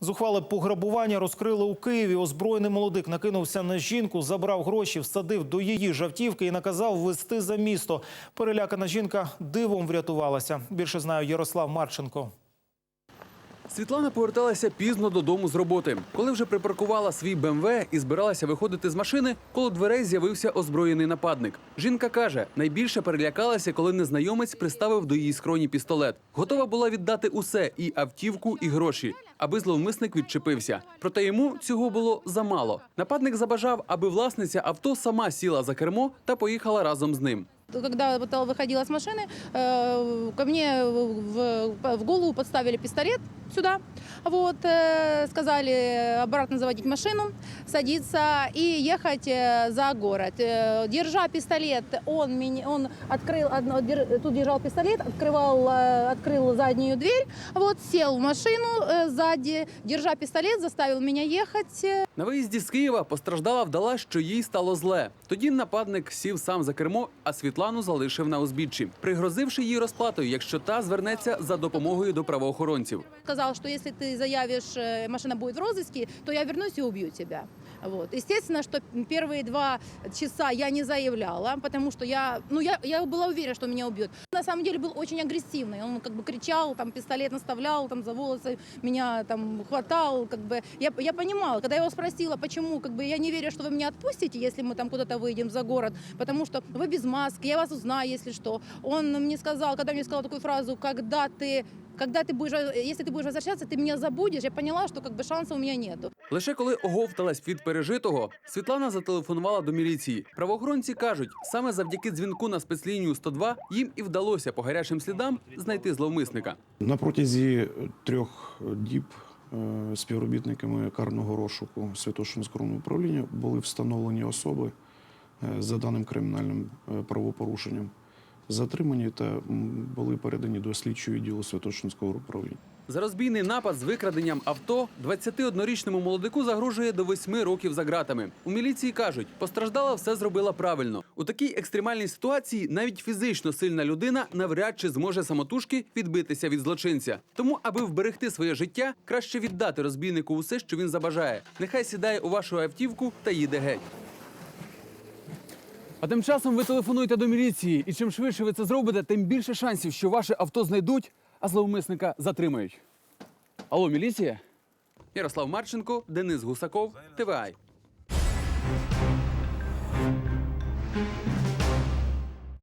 Зухвале пограбування розкрили у Києві. Озброєний молодик накинувся на жінку, забрав гроші, всадив до її жавтівки і наказав вести за місто. Перелякана жінка дивом врятувалася. Більше знаю Ярослав Марченко. Світлана поверталася пізно додому з роботи. Коли вже припаркувала свій БМВ і збиралася виходити з машини, коло дверей з'явився озброєний нападник. Жінка каже, найбільше перелякалася, коли незнайомець приставив до її скроні пістолет. Готова була віддати усе і автівку, і гроші, аби зловмисник відчепився. Проте йому цього було замало. Нападник забажав, аби власниця авто сама сіла за кермо та поїхала разом з ним. Когда вот выходила с машины, э, ко мне в, в голову подставили пистолет сюда. Вот, э, сказали обратно заводить машину, садиться и ехать э, за город. Э, Держа пистолет, он, меня, он открыл, одно- дер- тут держал пистолет, открывал, э, открыл заднюю дверь, вот, сел в машину э, сзади, держа пистолет, заставил меня ехать. э, На виїзді з Києва постраждала вдала, що їй стало зле. Тоді нападник сів сам за кермо, а Світлану залишив на узбіччі, пригрозивши їй розплатою, якщо та звернеться за допомогою до правоохоронців. сказал, что если ты заявишь, э, машина будет в розыске, то я вернусь и убью тебя. Вот. Естественно, что первые два часа я не заявляла, потому что я, ну, я, я была уверена, что меня убьет. На самом деле был очень агрессивный. Он как бы кричал, там пистолет наставлял, там за волосы меня там хватал. Как бы. я, я понимала, когда я его спросила, почему, как бы я не верю, что вы меня отпустите, если мы там куда-то выйдем за город, потому что вы без маски, я вас узнаю, если что. Он мне сказал, когда мне сказал такую фразу, когда ты когда ты будешь, если ты будешь возвращаться, ты меня забудешь. Я поняла, что как бы шансов у меня нету. Лише коли оговталась від пережитого, Світлана зателефонувала до міліції. Правоохоронці кажуть, саме завдяки дзвінку на спецлінію 102 їм і вдалося по гарячим слідам знайти зловмисника. На протязі трьох діб е, співробітниками карного розшуку Святошинського управління були встановлені особи е, за даним кримінальним е, правопорушенням, затримані та були передані до слідчого відділу Святошинського управління. За розбійний напад з викраденням авто 21-річному молодику загрожує до 8 років за ґратами. У міліції кажуть, постраждала все зробила правильно. У такій екстремальній ситуації навіть фізично сильна людина навряд чи зможе самотужки відбитися від злочинця. Тому, аби вберегти своє життя, краще віддати розбійнику усе, що він забажає. Нехай сідає у вашу автівку та їде геть. А тим часом ви телефонуєте до міліції, і чим швидше ви це зробите, тим більше шансів, що ваше авто знайдуть, а зловмисника затримають. Алло, міліція? Ярослав Марченко, Денис Гусаков, ТВАЙ.